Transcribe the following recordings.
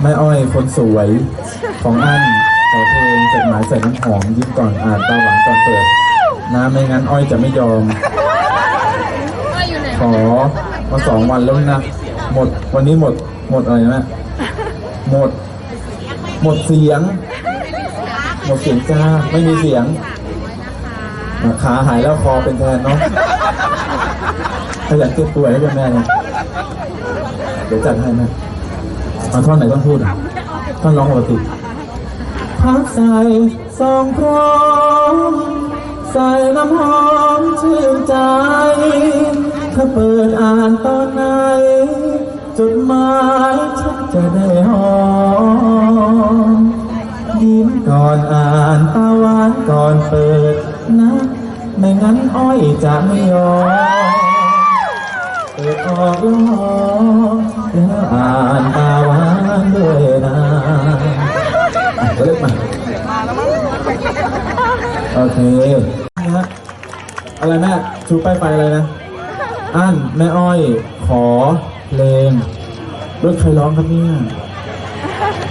แม่อ้อยคนสวยของอันขอเพลงจดหมายใส่น้ำหอมยิ้มก่อนอ่านตาหวานก่อนเปิดนะไม่งั้นอ้อยจะไม่ยอมก็อยู่ไหนขอมาสองวันแล้วนะ หมดวันนี้หมดหมดอะไรนะหมด หมดเสียง หมดเสียงจ้าไม่มีเสียงอะขาหายแล้วคอเป็นแทนเนาะขยันเก็บตัวให้ด้วยแม่นะเดี๋ยวจัดให้แม่ เอาท่อนไหนต้องพูดอะท่อนร้องปกติพักใส่ซองพร้อมใส่น้ำหอมชื่นใจ ถ้าเปิดอ่านตอนไหน จดหมายฉันจะได้หอมยิ้มก่อนอ่านตาหวานก่อนเปิดนะ ไม่งั้นอ้อยจะไม่ยอม ออกล้อมแล้วอ่านตาหวานด้วยนะเล็กมาโอเคนะอะไรแม่ชูป้ายไฟอะไรนะอันแม่อ้อย ขอเพลงรถใครร้องครับเนี่ย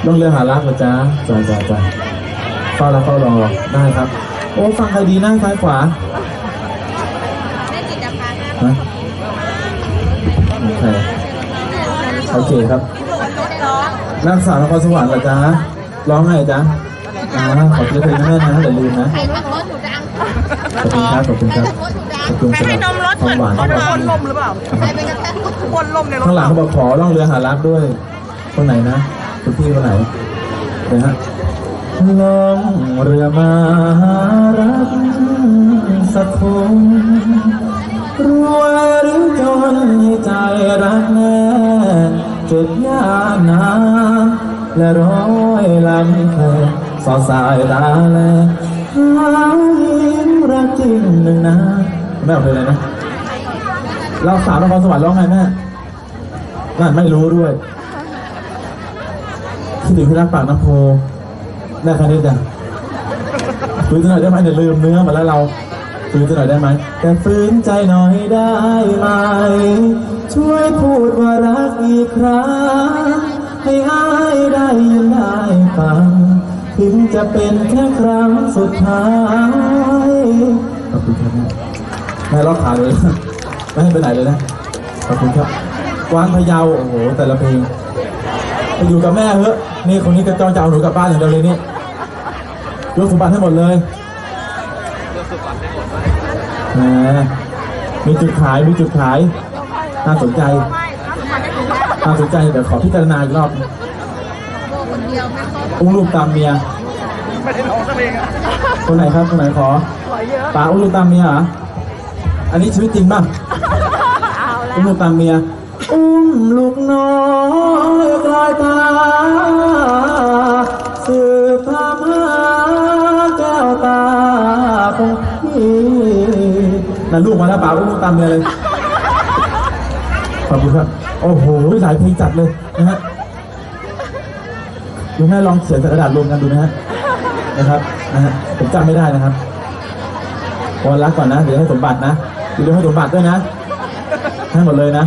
ร้องเรือหารักเหรอจ๊ะจ้าจ้าจ้าเฝ้าแล้วเฝ้ารอได้ครับ โอ้ฟังใครดีนั่งซ้ายขวา ได้จิตภัณฑ์ ฮะโอเค โอเคครับ นักศึกษานครสวรรค์เหรอจ๊ะร้องไงจ๊ะอ่าขอบคุณเพลงนะแม่นะอย่าลืมนะใครทำรถหนูดังขอบคุณครับขอบคุณครับขอบคุณใครสำหให้รับนมรถคเหมืวาอมนหวานคนที่คเรานลมหรือเปล่าใครเป็นกระแทกคนลมในรถข้างหลังเขาบอกขอร่องเรือหารักด้วยคนไหนนะคุณพี่คนไหนเดี๋ยวฮะล่องเรือมาหารักายตาแลหายิ้มรักจริงหนึ่งนะแม่เอาเพลงอะไรนะเราสาวนครสวรรค์ร้องไงแม่นั่ไม่รู้ด้วยคิดถึงพี่รักปากน้ำโพได้แค่นี้จ้ะฟื้นจะหน่อยได้ไหมเดี๋ยวลืมเนื้อมาแล้วเราฟื้นจะหน่อยได้ไหมแต่ฟื้นใจหน่อยได้ไหมช่วยพูดว่ารักอีกครั้งให้อายได้ยินได้ฟัง ถึงจะเป็นแค่ครั้งสุดท้ายขอบคุณครับแม่แม่ล็อกขาเลยไม่ให้ไปไหนเลยนะขอบคุณครับกวางพะเยาโอ้โหแต่ละเพลงไปอยู่กับแม่เถอะนี่คนนี้ก็จ้องจะเอาหนูกลับบ้านอย่างเดียวเลยนี่ยกสมบัติให้หมดเลยแหมมีจุดขายมีจุดขายน่าสนใจน่าสนใจเดี๋ยวขอพิจารณาอีกรอบ ยวไม่ครบอุ้งลูกตามเมียไม่ได้ร้องสักเพลงอะคนไหนครับคนไหนขอป๋าอุ้งลูกตามเมียเหรออันนี้ชีวิตจริงป่ะอุ้มลูกตามเมียอุ้มลูกน้อยกลายตาสืบพามหาแก้วตาของพี่นั่นลูกมาแล้วป่าอุ้มลูกตามเมียเลยขอบคุณครับโอ้โหหลายเพลงจัดเลยนะฮะ ดูแม่ลองเขียนใส่กระดาษรวมกันดูนะฮะนะครับนะฮะผมจำไม่ได้นะครับวันรักก่อนนะเดี๋ยวให้สมบัตินะเดี๋ยวให้สมบัติด้วยนะให้หมดเลยนะ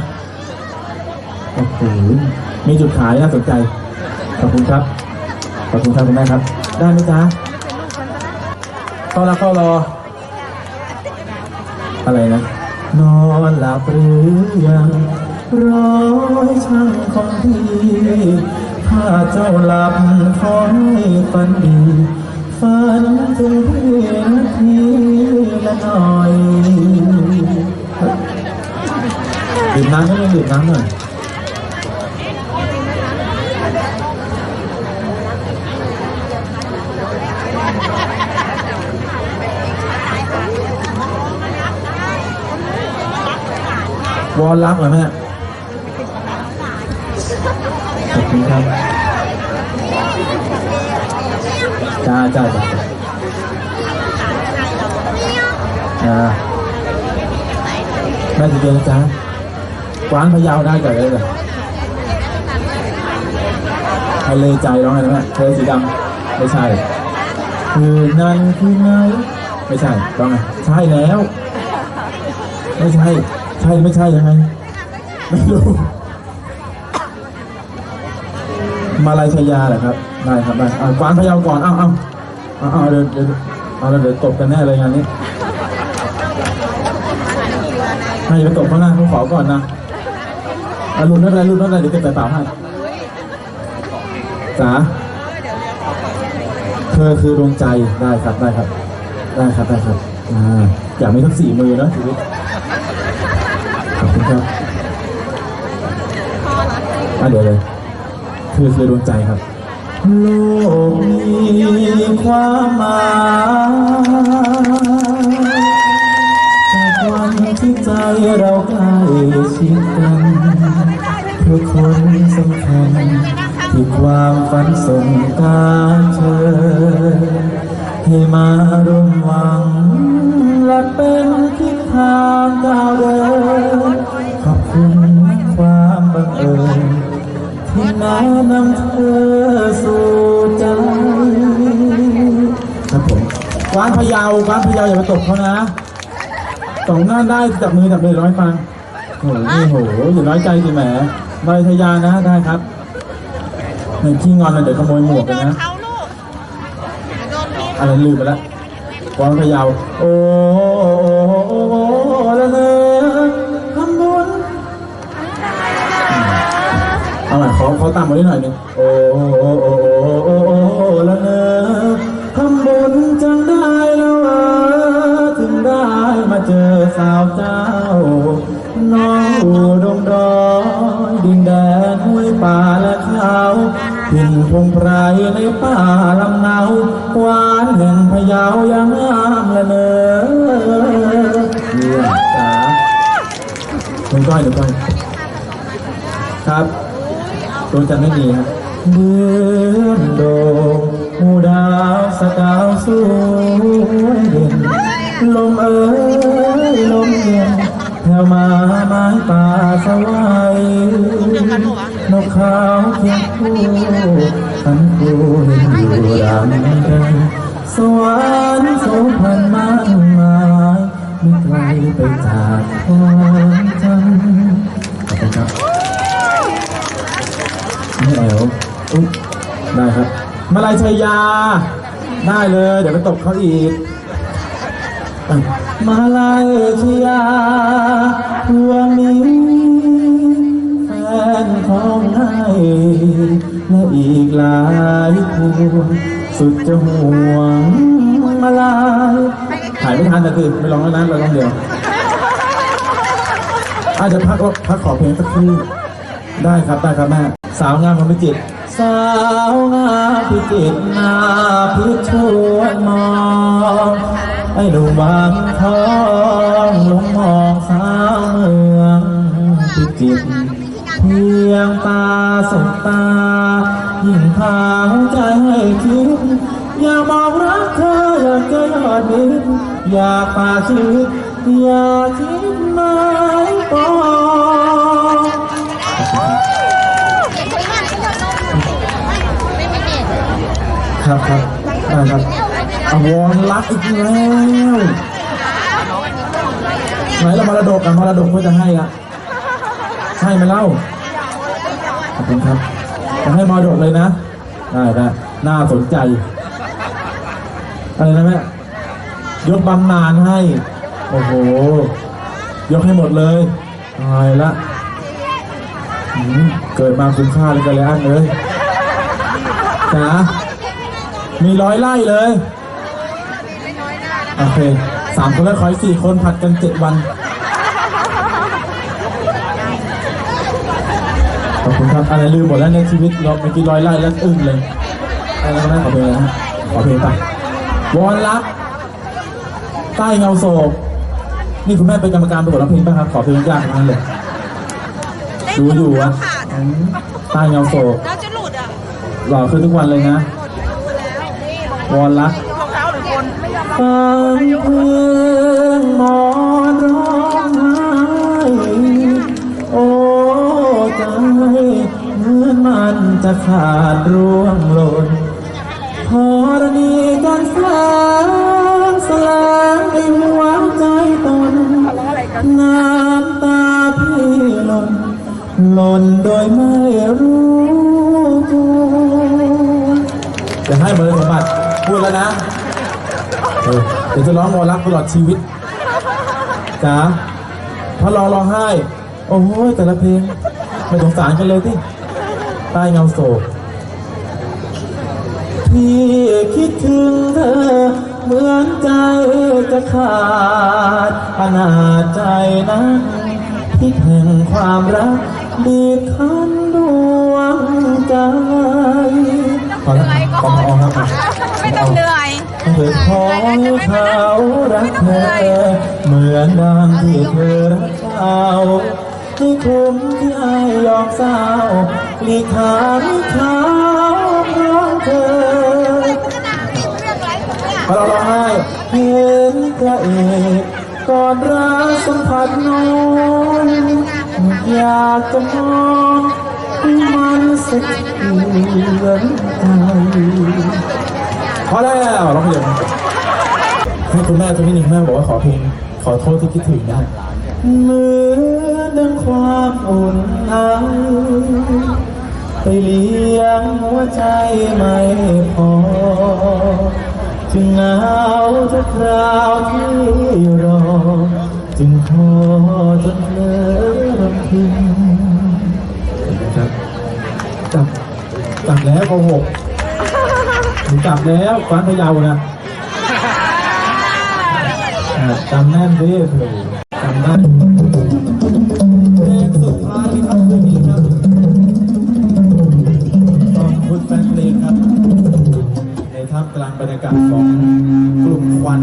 โอ้โหมีจุดขายน่าสนใจขอบคุณครับขอบคุณครับคุณแม่ครับ ได้ไหมจ๊ะเข้าละเข้ารอ อะไรนะ นอนหลับหรือยังร้อยช่างของพี่ ถ้าเจ้าหลับขอให้ฝันดีฝันถึงพี่นาทีละหน่อยดื่มน้ำไม่ต้องดื่มน้ำหน่อยวอนรักเหรอแม่ขอบคุณครับจ้าจ้าจ้าจ้าแม่จะเดินจ้ากวางพะเยาวได้เก่อนเลยเหรอทะเลใจร้องไงนะแม่ทะเลสีดำไม่ใช่คือนั่นคือไหนไม่ใช่ร้องไงใช่แล้ว ไม่ใช่ ใช่ไม่ใช่ยังไงไม่รู้มาลายชายาเหรอครับ ได้ครับได้เอากวานพะเยาก่อนเอาเอาเอาเอาเดี๋ยวเดี๋ยวเอาแล้วเดี๋ยวตบกันแน่เลยงานนี้ให้ไปตบข้างหน้าเขาขอก่อนนะอารุ่นนั่นอะไรรุ่นนั่นอะไรเดี๋ยวเก็บใส่เปล่าให้จ๋าเธอคือดวงใจได้ครับได้ครับ ได้ครับได้ครับอ่าอยากมีทั้งสี่มือนะชีวิตขอบคุณครับอะเดี๋ยวเลยเธอคือดวงใจครับ โลกมีความหมายจากวันที่ใจเราใกล้ชิดกันเพื่อคนสำคัญที่ความฝันส่งการเชิญให้มาร่วมหวัง และเป็นทิศทางก้าวเดินขอบคุณความบังเอิญ นะนำเธอสู่ใจครับผมกวานพะเยากวานพะเยาอย่าไปตกเขานะสองหน้าได้จับมือจับมือร้อยฟังโอ้โหนี่โหอย่าน้อยใจสิแหมใบทะยานะได้ครับในที่งอนนะเดี๋ยวขโมยหมวกนะอะไรลืมไปแล้วกวานพะเยาโอ้โอ้ละเนอ เอาใหม่ขาเขาตามมาได้หน่อยหนึงโอ้โอ้โอ้โอ้โอ้โอ้ละเนอทำบุญจังได้แล้วถึงได้มาเจอสาวเจ้า น้องอูดงดอยดินแดนห้วยป่าและเขาถิ่นพงไพรในป่าลำเนาหวานแห่งพะเยายังงามละเนอเยี่ยมจ้าหนึ่งก้อยหนึ่งก้อยครับ ดวงจันทร์ไม่มีครับเดือนโดงหูดาวสกาวสวยเด่นลมเอ้ยลมเย็นแผ่วมาไม้ป่าสวายนกขาวเคียงคู่ขันคู่เห็นอยู่รำกันสวรรค์โสพันมากมายไม่ไกลไปจากคว มาลายชัยยา ได้เลย เดี๋ยวไปตบเขาอีก มาลายชัยยาพวงนี้แฟนของนายและอีกหลายพวงสุดจะห่วงมาลายถ่ายไม่ทันแต่คือไม่ร้องแล้วนะเราร้องเดียว อาจจะพักพักขอเพลงสักครู่ได้ครับได้ครับแม่สาวงามของพิจิตร สาวงามพิจิตนาพิชวนมองไอ้หนุ่มบางทองลงมองสาวเมืองพิจิตเพียงตาสบตา ยิ่งพาหัวใจให้คิดอยากบอกรักเธออยากจะยอดมิตรอยากฝาชีวิตอยากทิ้งไม้ปอง ครับครับได้ครับอาวรรักอีกแล้วไหนเรามรดกอะมรดกก็จะให้อะให้ไหมเล่าขอบคุณครับจะให้มรดกเลยนะได้ได้น่าสนใจอะไรนะแม่ยกบำนาญให้ โอ้โห ยกให้หมดเลยตายละเกิดมาคุณค่าเลยกันเลยอันเลยจ๋า มีร้อยไร่เลยโอเคสามคนแล้วขออีกสี่คนผัดกันเจ็ดวัน ขอบคุณครับอะไรลืมหมดแล้วในชีวิตเราเมื่อกี้ร้อยไร่แล้วอึ้งเลยอะไรก็ได้ขอเพลงนะฮะขอเพลงไปวอนรักใต้เงาโศกนี่คุณแม่เป็นกรรมการประกวดร้องเพลงป่ะครับ ขอเพลงยากทั้งนั้นเลยดูอยู่อะอืมใต้เงาโศกเราจะหลุดอะหล่อขึ้นทุกวันเลยนะ วอนรักองเท้าหรือคนฟังเพลงหมอนร้องไห้โอ้ใจเหมือนมันจะขาดร่วงหล่นธรณีกันแสงแสลงในหัวใจตนน้ำตาพี่หล่นหล่นโดยไม่รู้ตัวจะให้มรดกสมบัติ พูดแล้วนะเออเดี๋ยวจะร้องมอรักตลอดชีวิตจ๋าพระรองร้องไห้ โอ้ยแต่ละเพลงไม่สงสารกันเลยที่ใต้เงาโศกพี่คิดถึงเธอ เหมือนใจจะขาดขนาดใจนั้นที่แห่งความรักบีบคั้นดวงใจพอแล้วพอเอาครับ เธอขอให้เขารักเธอเหมือนดังที่เธอรักเขาให้คุ้มที่ไอ้ยอมเศร้าหลีกทางให้เขาเพราะเธอพอเราร้องไห้เห็นพระเอกก่อนรักสัมผัสน้องอยากจะมองมันสักทีเดือนใจ พอแล้วร้องเพลงให้คุณแม่ตัวนี้หนึ่งแม่บอกว่าขอเพลงขอโทษที่คิดถึงนะเหมือนดังความอุ่นไอไปเลี้ยงหัวใจไม่พอ จึงเหงาทุกคราวที่รอ จึงขอจนเลิรำพึงนะครับจับจับแล้วโกหก หนูจับแล้วคว้านพะเยานะจำแน่นดิเถอะจำได้เพลงสุดท้ายที่ครับคืนนี้ครับขอบคุณแฟนเพลงครับ ในท่ามกลางบรรยากาศของกลุ่มควัน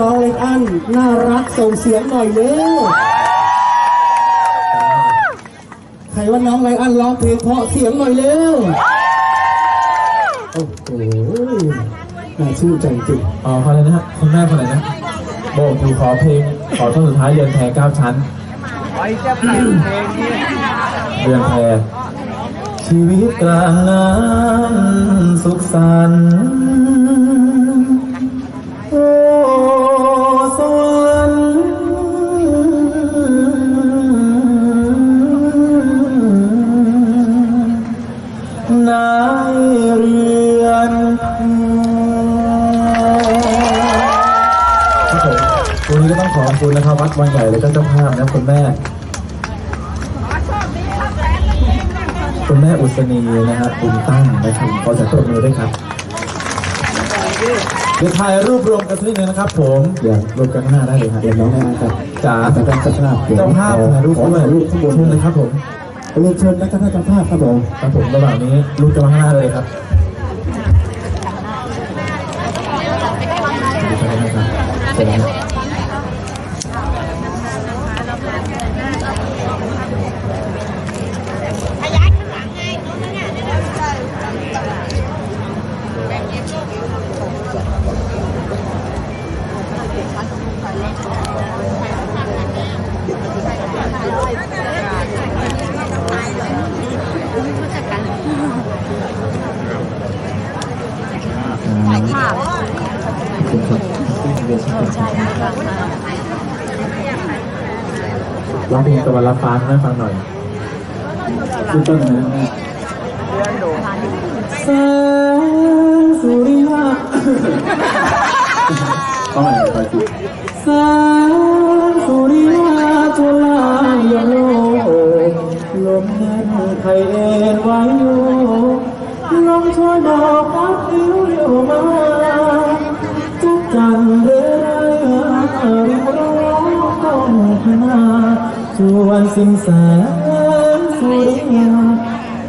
น้องเล็กอ้นน่ารักส่งเสียงหน่อยเร็วใครว่าน้องไลอันร้องเพลงเพราะเสียงหน่อยเร็วโอ้โหน่าชื่นใจจริงอ๋อคนอะไรนะฮะคุณแม่คนไหนนะโบอกอยู่ขอเพลง ขอท่อนสุดท้ายเรือนแพเก้าชั้นไว้จะเพลงนี้เรือนแพชีวิตกลางน้ำสุขสันต์ วัดวังใหญ่และก็เจ้าภาพนะคุณแม่ คุณแม่อุศนีนะฮะบุญตั้งนะครับขอจัดตัวมือด้วยครับเดี๋ยวถ่ายรูปรวมกันสักนิดนึงนะครับ ผมเดี๋ยวรวมกันข้างหน้าได้เลยครับเดี๋ยวน้องไลอันครับจ๋าอาจารย์เจ้าภาพเดี๋ยวเจ้าภาพถ่ายรูปขอด้วยถ่ายรูปข้างบนเชิญเลยครับผมเรียนเชิญนะครับท่านเจ้าภาพครับผมครับผมระหว่างนี้รูปจะมาข้างหน้าเลยครับเชิญนะครับขอบคุณครับเดี๋ยวฉันจะ ร้องเพลงตะวันรับฟ้าให้ฟังหน่อยขึ้นต้นนะแม่แสงสุริยะต้องอะไรไปสิแสงสุริยะจุฬายโลลมแน่นไทยเอ็นไว้โยลมช่วยบอกพัดผิวเรียวมา ชวนสิงแสงสุริยา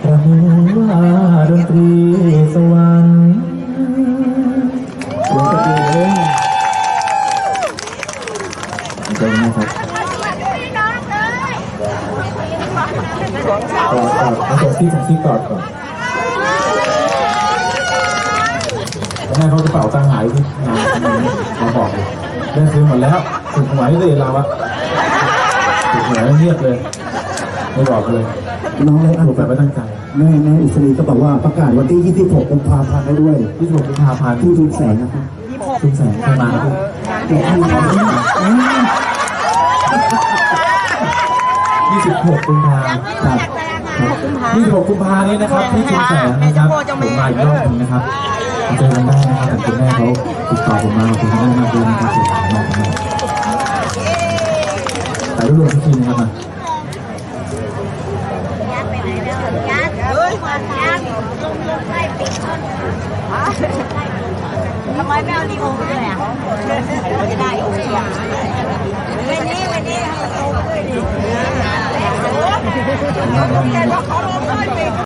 ประหูว่าดนตรีสวรรค์เสียงตะกี้เลยขอบคุณนะครับกอดกอดเอาส่งที่ส่งที่กอดก่อนแม่เขากระเป๋าตังค์หายที่งานมาบอกเลยได้ซื้อหมดแล้วถูกหวยเลยเราอะ ถูกหวยแล้วเงียบเลยไม่บอกเลยน้องไลอันถูกแบบไม่ตั้งใจแม่แม่อุศนีก็บอกว่าประกาศวันที่ 26กุมภาพันธ์ได้ด้วยที่ถูกกุมภาพันธ์ที่ทุนแสนนะครับคุณแสงเข้ามาครับแต่ที่ไหน26กุมภาพันธ์ครับ26กุมภาพันธ์นี้นะครับที่ชุมแสงนะครับผมมาอีกรอบหนึงนะครับมาเจอกันได้นะครับแต่คุณแม่เขาติดต่อผมมาขอบคุณคุณแม่มากเลยนะครับติดต่อมาผมมาถ่ายรูปรวมสักทีนะครับมาทำไมไม่เอาลีโอไปด้วยอะเราจะได้โอเคอะวันนี้วันนี้เอาไปด้วยดิ